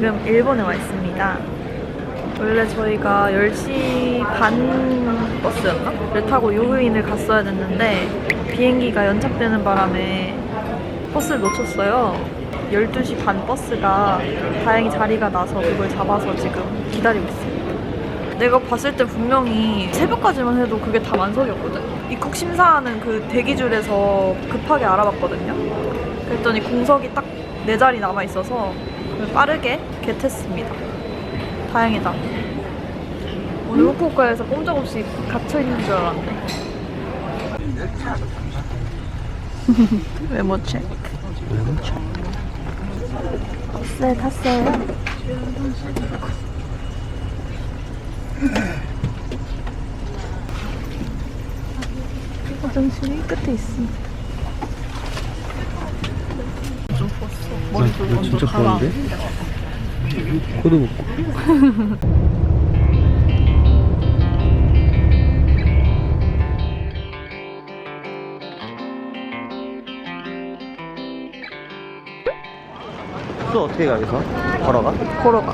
지금 일본에 와 있습니다. 원래 저희가 10시 반 버스였나?를 타고 요구인을 갔어야 됐는데 비행기가 연착되는 바람에 버스를 놓쳤어요. 12시 반 버스가 다행히 자리가 나서 그걸 잡아서 지금 기다리고 있습니다. 내가 봤을 때 분명히 새벽까지만 해도 그게 다 만석이었거든. 입국 심사하는 그 대기줄에서 급하게 알아봤거든요. 그랬더니 공석이 딱 네 자리 남아 있어서 빠르게 겟했습니다. 다행이다. 오늘 후쿠오카에서 꼼짝없이 갇혀 있는 줄 알았는데. 외모 체크. 버스에 탔어요. 화장실이 끝에 있습니다. 좀 벗어. 머리도 나 먼저 진짜. 부었는데? 코도 먹고 또 어떻게 가 여기서? 걸어가? 걸어가.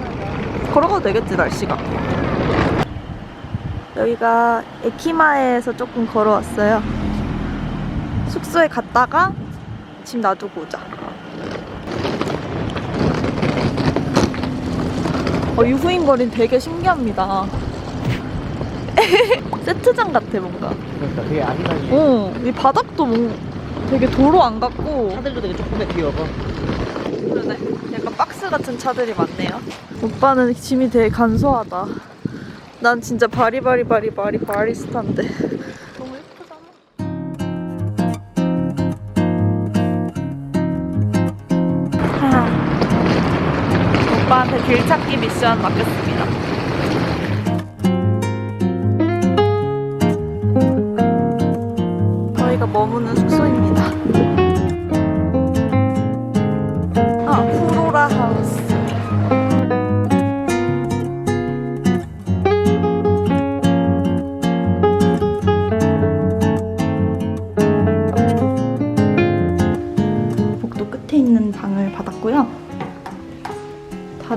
걸어가도 되겠지 날씨가. 여기가 에키마에에서 조금 걸어왔어요. 숙소에 갔다가 짐 놔두고 오자. 어, 유후인 거리는 되게 신기합니다. 세트장 같아 뭔가. 그러니까 되게 아기자기 어, 이 바닥도 뭔 되게 도로 안 같고 차들도 되게 조그매 귀여워 그러네. 약간 박스 같은 차들이 많네요. 오빠는 짐이 되게 간소하다. 난 진짜 바리바리바리바리 바리스타인데. 길 찾기 미션 맡겼습니다.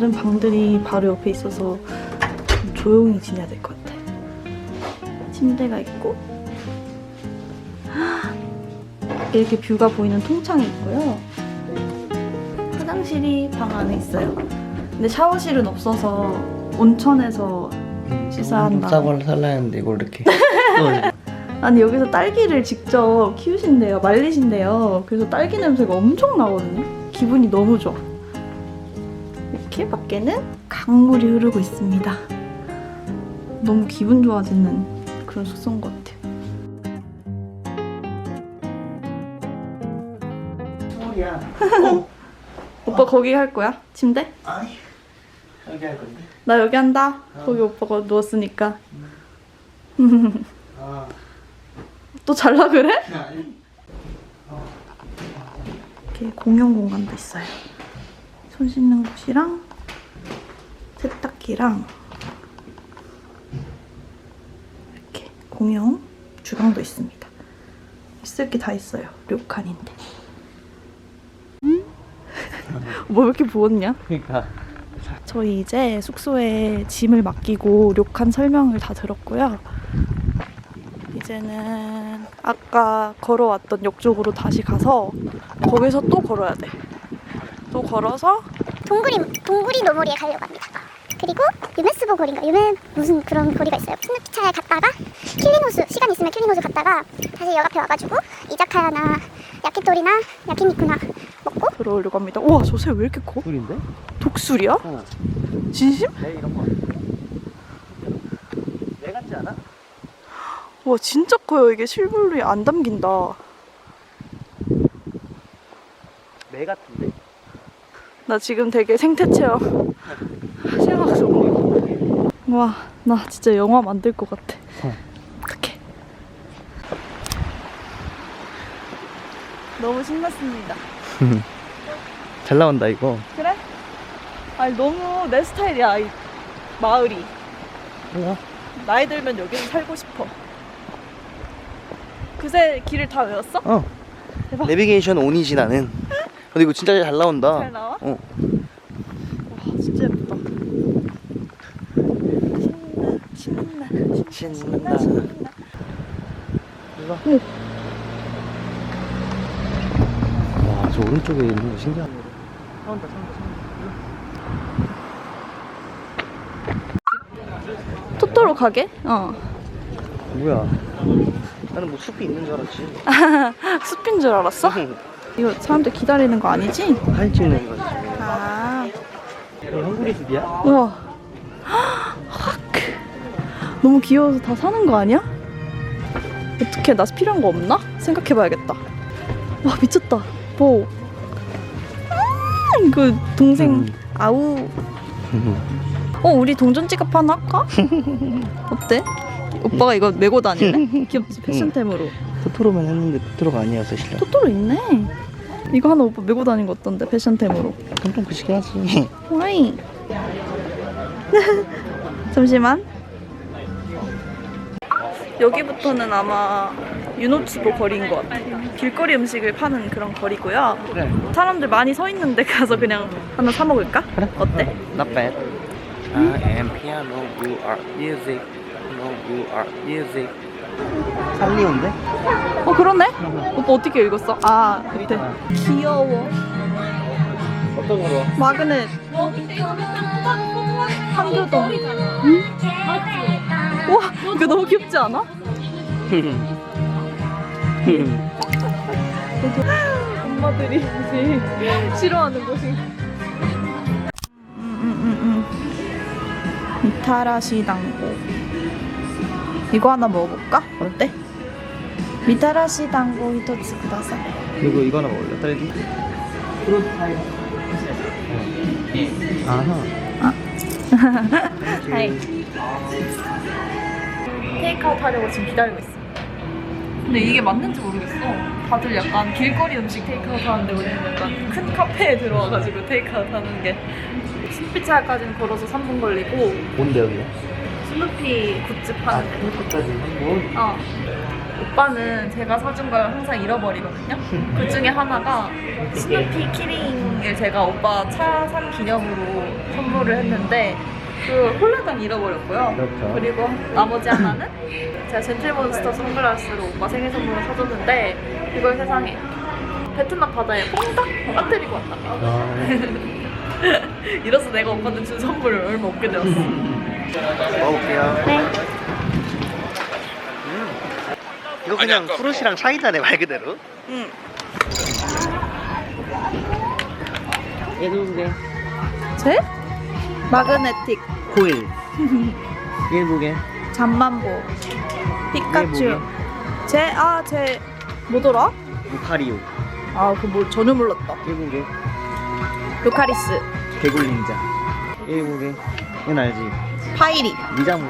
다른 방들이 바로 옆에 있어서 좀 조용히 지내야 될 것 같아요. 침대가 있고 이렇게 뷰가 보이는 통창이 있고요. 화장실이 방 안에 있어요. 근데 샤워실은 없어서 온천에서 씻어야 한다. 싸고 살라 했는데 이걸 이렇게 아니 여기서 딸기를 직접 키우신대요. 말리신대요. 그래서 딸기 냄새가 엄청 나거든요. 기분이 너무 좋아. 이렇게 밖에는 강물이 흐르고 있습니다. 너무 기분 좋아지는 그런 숙소인 것 같아요. 소리야 오빠 거기 할 거야? 침대? 아니 여기 할 건데 나 여기 한다. 거기 오빠가 누웠으니까. 아 또 잘라 그래? 아니 이렇게 공용 공간도 있어요. 손 씻는 곳이랑 세탁기랑 이렇게 공용 주방도 있습니다. 있을 게 다 있어요. 료칸인데. 뭐 이렇게 부었냐? 그러니까 저희 이제 숙소에 짐을 맡기고 료칸 설명을 다 들었고요. 이제는 아까 걸어왔던 역 쪽으로 다시 가서 거기서 또 걸어야 돼. 또 걸어서 동구리 동구리 노모리에 가려고 합니다. 그리고 유메스보 거리인가 유메 무슨 그런 거리가 있어요. 스누키차에 갔다가 킬링호수 시간 있으면 킬링호수 갔다가 다시 역 앞에 와가지고 이자카야나 야키토리나 야키니쿠나 먹고 들어오려고 합니다. 우와 저 새 왜 이렇게 커? 술인데? 독수리야? 어. 진심? 내 이런 거. 내 같지 않아? 와 진짜 커요. 이게 실물이 안 담긴다. 내 같은데? 나 지금 되게 생태 체험 체험하고 있어. 와, 나 진짜 영화 만들 것 같아. 어. 어떡해. 너무 신났습니다. 잘 나온다 이거 그래? 아니 너무 내 스타일이야 이 마을이. 뭐야? 나이 들면 여기서 살고 싶어. 그새 길을 다 외웠어? 어. 대박. 내비게이션 온이지 나는. 근데 이거 진짜 잘 나온다. 잘 나와? 어. 와, 진짜 예쁘다. 신나, 신나, 신난다. 신나. 이거. 오. 와, 저 오른쪽에 있는 거 신기하네. 차온다, 차온다, 토토로 가게? 어. 뭐야? 나는 뭐 숲이 있는 줄 알았지. 숲인 줄 알았어? 이거 사람들 기다리는 거 아니지? 사진 찍는 거지. 아. 이거 헝그리 숲이야? 우와. 헉. 너무 귀여워서 다 사는 거 아니야? 어떻게 나 필요한 거 없나? 생각해봐야겠다. 와 미쳤다. 뭐? 음, 그 동생 음. 아우. 어 우리 동전 지갑 하나 할까? 어때? 오빠가 이거 메고 다니네? 귀엽지 패션템으로. 토토로만 했는데 토토로가 아니어서 실력. 토토로 있네. 이거 하나 오빠 메고 다닌 거 어떤데 패션템으로? 좀 그시긴 하지. 와이. 잠시만. 여기부터는 아마 유노츠보 거리인 것 같아. 길거리 음식을 파는 그런 거리고요. 그래. 사람들 많이 서 있는데 가서 그냥 하나 사 먹을까? 그래. 어때? Not bad. I am piano, you are music. No, you are music. 살리온데? 어 그러네. 오빠 어떻게 읽었어? 아 밑에. 귀여워. 어떤 거로? 마그넷. 한교동. 응? 와 이거 너무 귀엽지 않아? 엄마들이 이제 싫어하는 곳이. 음, 미타라시 당고. 이거 하나 먹어볼까? 어때? 미타라시 당고 히토츠 쿠다사이. 그리고 이거 하나 먹을래? 딸기? 아하. 하이. 테이크아웃 하려고 지금 기다리고 있어. 근데 이게 맞는지 모르겠어. 다들 약간 길거리 음식 테이크아웃 하는데 우리는 약간 큰 카페에 들어와가지고 테이크아웃 하는 게 스피차까지는 걸어서 3분 걸리고 뭔데 여기? 스누피 굿즈 파는 데. 그것까지 한 번. 어. 오빠는 제가 사준 걸 항상 잃어버리거든요. 그 중에 하나가 스누피 키링을 제가 오빠 차산 기념으로 선물을 했는데 그 홀라당 잃어버렸고요. 그렇죠. 그리고 나머지 하나는 제가 젠틀몬스터 선글라스로 오빠 생일 선물로 사줬는데 이걸 세상에 베트남 바다에 뽕딱 빠뜨리고 왔다. 아, 이래서 내가 오빠한테 준 선물을 얼마 없게 되었어. 먹어볼게요. 네. 음. 이거 그냥 프루시랑 차이다네 말 그대로. 응. 얘도 게 제? 마그네틱 코일. 일부게. 잠만보 피카츄 제, 아, 제 뭐더라? 루카리오. 아, 그뭐 전혀 몰랐다 일부게. 루카리스 개굴링자. 일부게. 이건 알지? 파이리 미자무.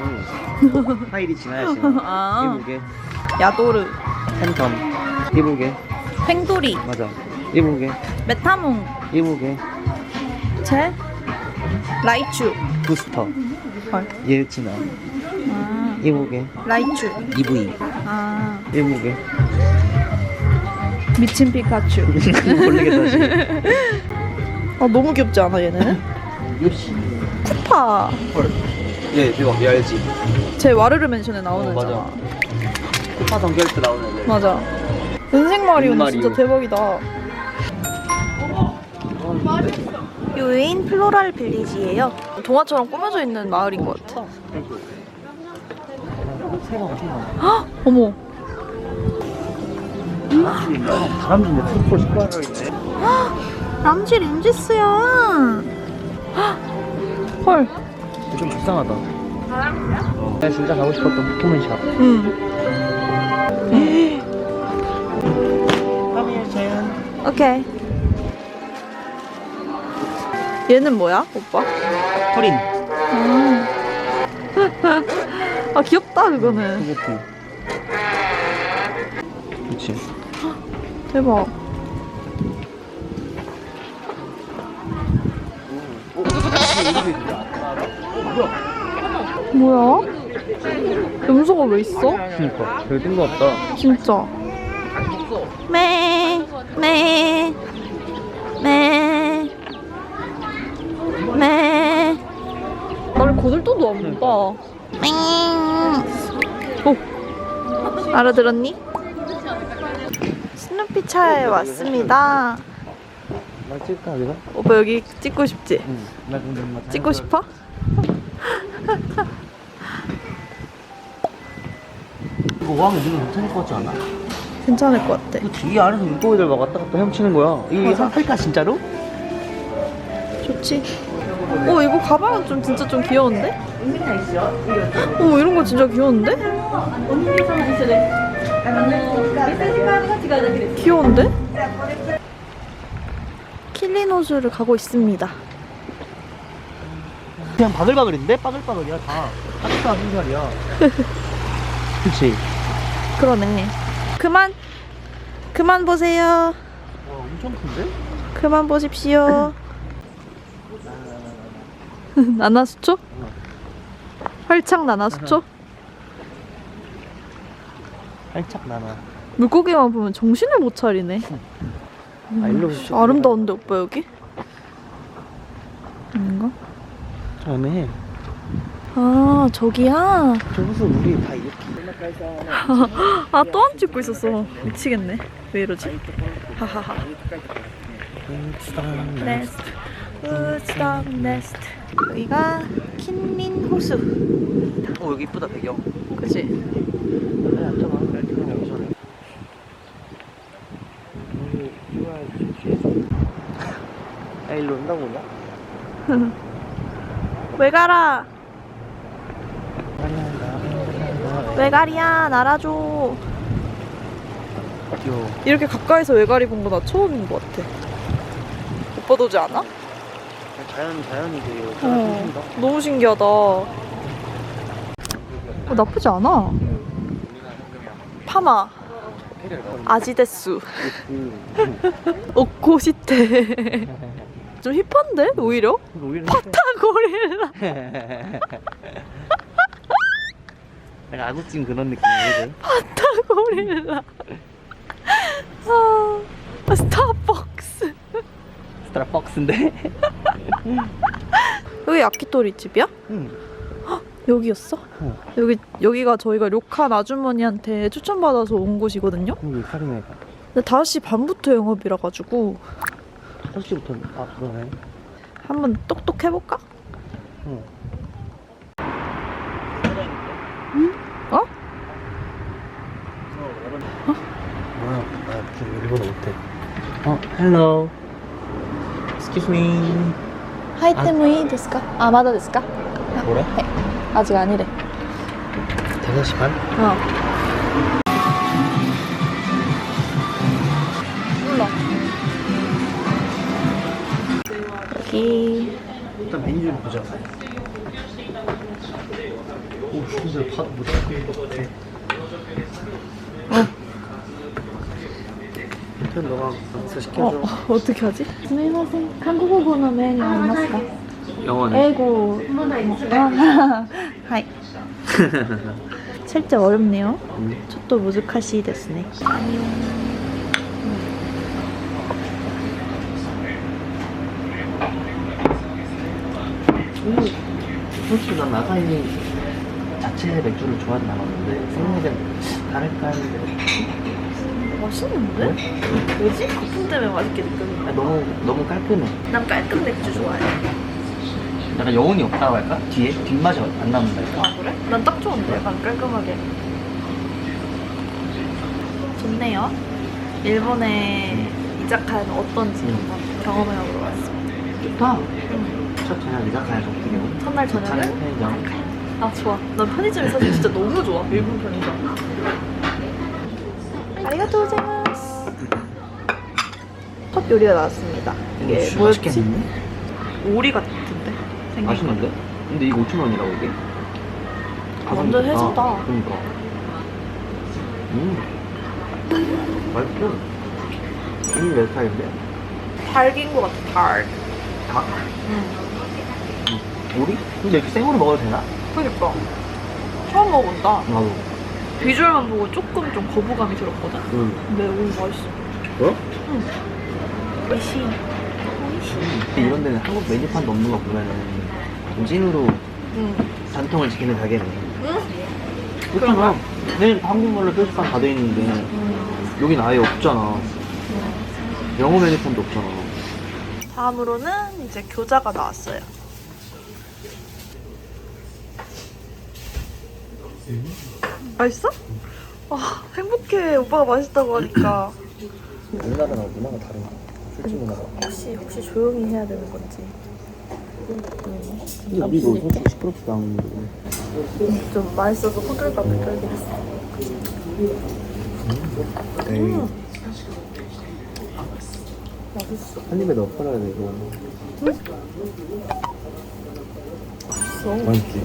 파일이 지나야지. 아. 일부게. 야도르 팬텀. 일부게. 팽돌이 맞아. 일부게. 메타몽 일부게. 제 라이츄 부스터. 헐. 예치나. 아, 일부게. 라이츄 EV. 아 일부게. 미친 피카츄 모르겠다 지금. 아 너무 귀엽지 않아 얘는? 역시. 쿠파 헐. 얘 대박. 얘 알지? 제 와르르 맨션에 나오는 어, 맞아. 잖아 코파 성결 때 나오는 애들. 맞아 은색 마리오는 은마리오. 진짜 대박이다 유인 플로랄 빌리지예요 동화처럼 꾸며져 있는 마을인 것 같아 헉! 어머 다람쥐인데 풋볼 스파이럴 있네. 람쥐 림지스야 헐 좀 불쌍하다. 내가 진짜 가고 싶었던 포켓몬샵. 응. 카미엘 젠. 오케이 얘는 뭐야 오빠? 토린. 음. 아 귀엽다 그거는 소고프. 그치. 대박 뭐야? 염소가 왜 있어? 그니까. 별 뜬거 없다. 진짜 매 매. 매. 매. 나를 거들떠도 안 봐. 매. 오. 알아들었니? 스누피 차에 왔습니다. 나 찍을까 여기서? 오빠 여기 찍고 싶지? 응. 나 근데 엄마 찍고 싶어? 이거 왕이 누구 못하는 것 같지 않아? 괜찮을 것 같아. 이거 뒤에 안에서 물고기들 막 왔다 갔다 헤엄치는 거야. 이게 맞아. 할까 진짜로? 좋지. 오 이거 가방은 좀 진짜 좀 귀여운데? 오 이런 거 진짜 귀여운데? 귀여운데? 호수를 가고 있습니다. 그냥 바글바글인데? 바글바글이야 다. 따뜻한 순살이야. 그치? 그러네. 그만 그만 보세요. 와 엄청 큰데? 그만 보십시오. 나나수초? 활짝 나나수초? 살짝 나나. 물고기만 보면 정신을 못 차리네. 아 일로 오십시오. 아름다운데 오빠 여기? 아닌가? 좀 애매해. 아 저기야? 저 호수 물이 다 이렇게. 아 또 안 찍고 있었어 미치겠네 왜 이러지? 하하하 네스트 우스덕 네스트 여기가 킨린 호수 어 여기 이쁘다 배경. 그치? 네, 앉아봐. 좋아해. 아 일로 온다고 오냐? 왜 가라? 외가리야 날아줘. 귀여워. 이렇게 가까이서 외가리 본 거 나 처음인 것 같아. 오빠도 오지 않아? 자연 자연이 되게 어. 너무 신기하다. 어, 나쁘지 않아. 파마. 아지데스. 오코시테 좀 힙한데 오히려? 오히려 파타고릴라 내가 아구찜 그런 느낌이거든. 파타고릴라 아, 스타벅스 스타벅스인데. 여기 야키토리 집이야? 응. 여기였어? 어. 여기 여기가 저희가 료칸 아주머니한테 추천받아서 온 곳이거든요. 여기 카리네가. 근데 5시 반부터 영업이라 가지고 5시부터 아 그러네. 한번 똑똑 해볼까? 응. 어? 뭐야? 나 무슨 일본어 못해. 어, hello. Excuse me. 데스까? 아 맞아 데스까? 뭐래? 아직 아니래. 5시 반? 어. 이 일단 메뉴를 보자. 오, 진짜 밥 뭐다. 어. 일단 너가 박스 시켜줘. 어, 어, 어떻게 하지? 스미마셍 한국어 보는 메뉴 안맞까 영어는? 에고. 아, 하이. 살짝 어렵네요. 음. 저도 무즈카시 됐네. 안녕. すね. 솔직히 난 아사히 자체 맥주를 좋아하진 않았는데 생맥은 다를까 했는데 맛있는데? 왜지? 거품 때문에 맛있게 느껴진다. 아, 너무 너무 깔끔해. 난 깔끔 맥주 좋아해. 약간 여운이 없다고 할까? 뒤에 뒷맛이 안 남는달까? 아 그래? 난 딱 좋은데 약간 깔끔하게. 좋네요. 일본의 이자카야는 어떤지 음. 한번 경험해보러 왔습니다. 좋다. 첫 저녁 이자카야 좋기요. 첫날 저녁은 편의점. 아 좋아. 난 편의점이 사실 진짜 너무 좋아. 일본 편의점. 아리가토 고자이마스. 첫 요리가 나왔습니다. 이게 음, 뭐였지? 맛있겠는데? 오리 같은데? 생긴 거. 맛있는데? 근데 이거 5천 원이라고 이게? 완전 해주다. 아, 그러니까. 음. 맛있어. 이몇 살인데? 달긴 거 같아. 달. 닭? 응. 오리? 근데 이렇게 생으로 먹어도 되나? 그니까 처음 먹어본다. 나도. 비주얼만 보고 조금 좀 거부감이 들었거든. 응. 근데 오 맛있어. 어? 오이시. 이런 데는 한국 메뉴판도 없는 거 보면은 좀 찐으로 응. 전통을 지키는 가게네. 응? 그렇잖아. 내일 한국말로 표지판 다 돼 있는데 음. 여긴 아예 없잖아. 영어 메뉴판도 없잖아. 다음으로는 이제 교자가 나왔어요. 맛있어? 와 행복해 오빠가 맛있다고 하니까 우리나라랑 문화가 다른 거. 술집 문화가. 혹시 혹시 조용히 해야 되는 건지 근데 우리도 솔직히 시끄럽지도 않은데. 좀 맛있어서 호들갑을 떨게 됐어 에이. 맛있어 한 입에 넣어 팔아야 돼 이거. 맛있어 맛있지.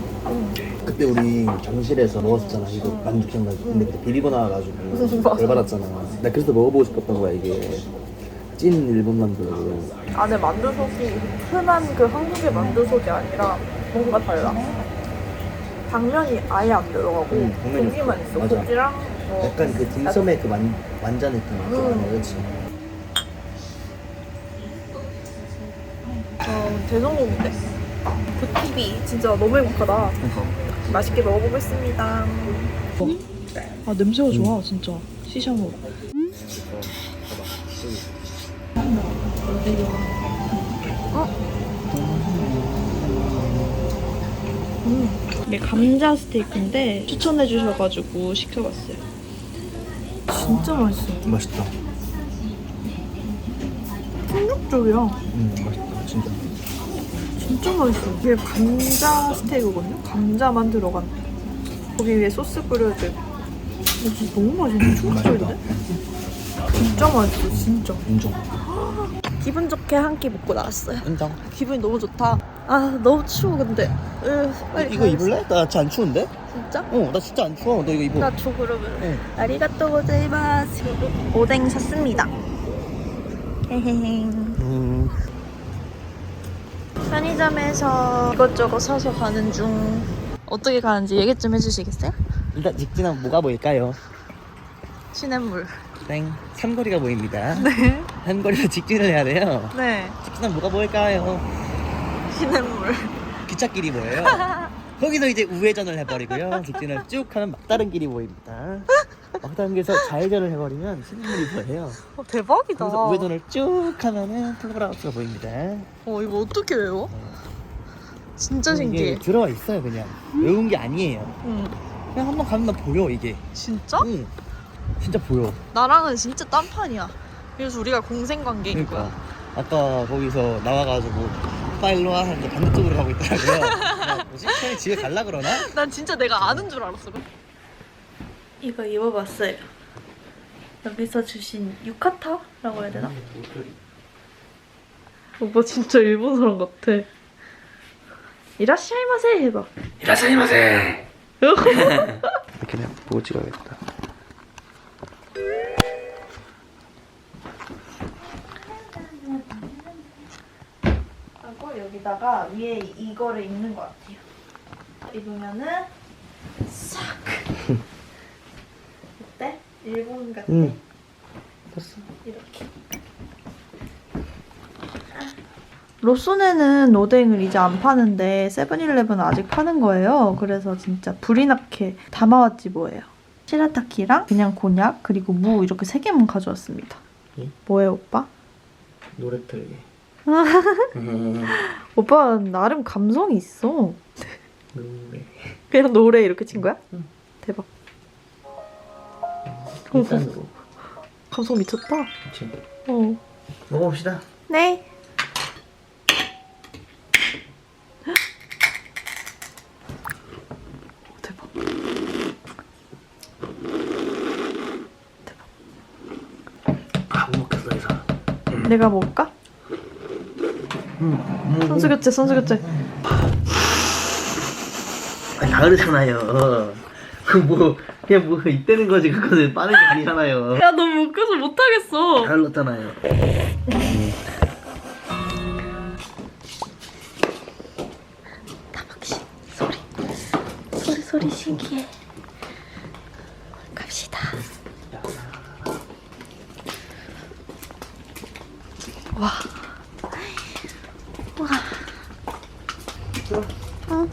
그때 우리 정실에서 먹었었잖아 이거 만두장 가지고 근데 그때 비리고 나와가지고 맞아. 열받았잖아. 나 그래서 먹어보고 싶었던 거야 이게 찐 일본 만두. 안에 만두속이 흔한 그 한국의 만두속이 아니라 뭔가 달라 당면이 아예 안 들어가고 응, 당면이 고기만 없어. 있어 맞아. 고기랑 뭐 약간 그 딤섬의 그 만, 완자 느낌. 음. 그렇지. 어, 대성공인데? 굿TV 진짜 너무 행복하다 맛있게 먹어보겠습니다. 아 냄새가 좋아 진짜. 시샤모. 이게 감자 스테이크인데 추천해 주셔가지고 시켜봤어요. 진짜 맛있어 맛있다. 충격적이야. 음 맛있다 진짜. 진짜 맛있어. 이게 감자 스테이크거든요? 감자만 들어간. 거기 위에 소스 뿌려져 있고. 진짜 너무 맛있네. 충격적인데? 진짜 맛있어, 진짜. 인정. 기분 좋게 한 끼 먹고 나왔어요. 인정. 기분이 너무 좋다. 아, 너무 추워, 근데. 으, 빨리 이거 가야지. 입을래? 나 진짜 안 추운데? 진짜? 어, 나 진짜 안 추워. 너 이거 입어. 나 줘, 그러면. 응. 아리가또 고자이마스. 오뎅 샀습니다. 헤헤헤. 음. 편의점에서 이것저것 사서 가는 중. 어떻게 가는지 얘기 좀 해주시겠어요? 일단 직진하면 뭐가 보일까요? 시냇물. 땡. 삼거리가 보입니다. 네. 삼거리로 직진을 해야 돼요. 네. 직진하면 뭐가 보일까요? 시냇물. 기찻길이 보여요. 거기서 이제 우회전을 해버리고요. 직진을 쭉 하면 막다른 길이 보입니다. 길에서 좌회전을 해버리면 신문이 보여요. 어, 대박이다. 거기서 우회전을 쭉 하면은 플로라우스가 보입니다. 어, 이거 어떻게 외워? 진짜 이게 신기해. 들어와 있어요 그냥. 외운 게 아니에요. 응. 그냥 한번 가면 보여 이게. 진짜? 응. 진짜 보여. 나랑은 진짜 딴판이야. 그래서 우리가 공생 관계인 그러니까 거야. 아까 거기서 나와가지고 파일로와 하는데 반대쪽으로 가고 있더라고요. 야, 뭐지? 형이 집에 갈라 그러나? 난 진짜 내가 아는 줄 알았어. 이거 입어봤어요. 여기서 주신 유카타라고 해야 되나? 오빠 진짜 일본 사람 같아. 이라시아이마세 해봐. 이렇게 그냥 보고 찍어야겠다. 하고 여기다가 위에 이거를 입는 것 같아요. 입으면은 싹. 일본 같아. 응. 됐어. 이렇게. 로손에는 오뎅을 이제 안 파는데 세븐일레븐은 아직 파는 거예요. 그래서 진짜 불이 나게 담아왔지 뭐예요. 시라타키랑 그냥 곤약 그리고 무 이렇게 세 개만 가져왔습니다. 응? 뭐예요 오빠? 노래 틀게. 오빠 나름 감성이 있어. 노래. 그냥 노래 이렇게 친 거야? 응. 대박. 일단으로. 감성 미쳤다. 그치. 어. 먹어봅시다. 네. 대박. 아, 못 먹겠어, 이사. 내가 먹을까? 응. 선수 교체, 선수 교체. 아니, 다 그렇잖아요. 그 뭐, 그냥 뭐, 이때는 거지. 그거는 빠른 게 아니잖아요. 야, 너무 웃겨서 못하겠어. 다 흘렀잖아요. 타박씨 소리. 소리, 소리 신기해. 갑시다. 와. 와. 어.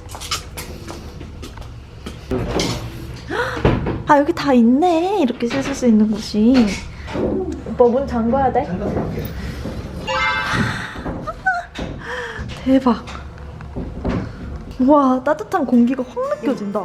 아 여기 다 있네. 이렇게 씻을 수 있는 곳이. 오빠 문 잠궈야 돼? 대박. 와 따뜻한 공기가 확 느껴진다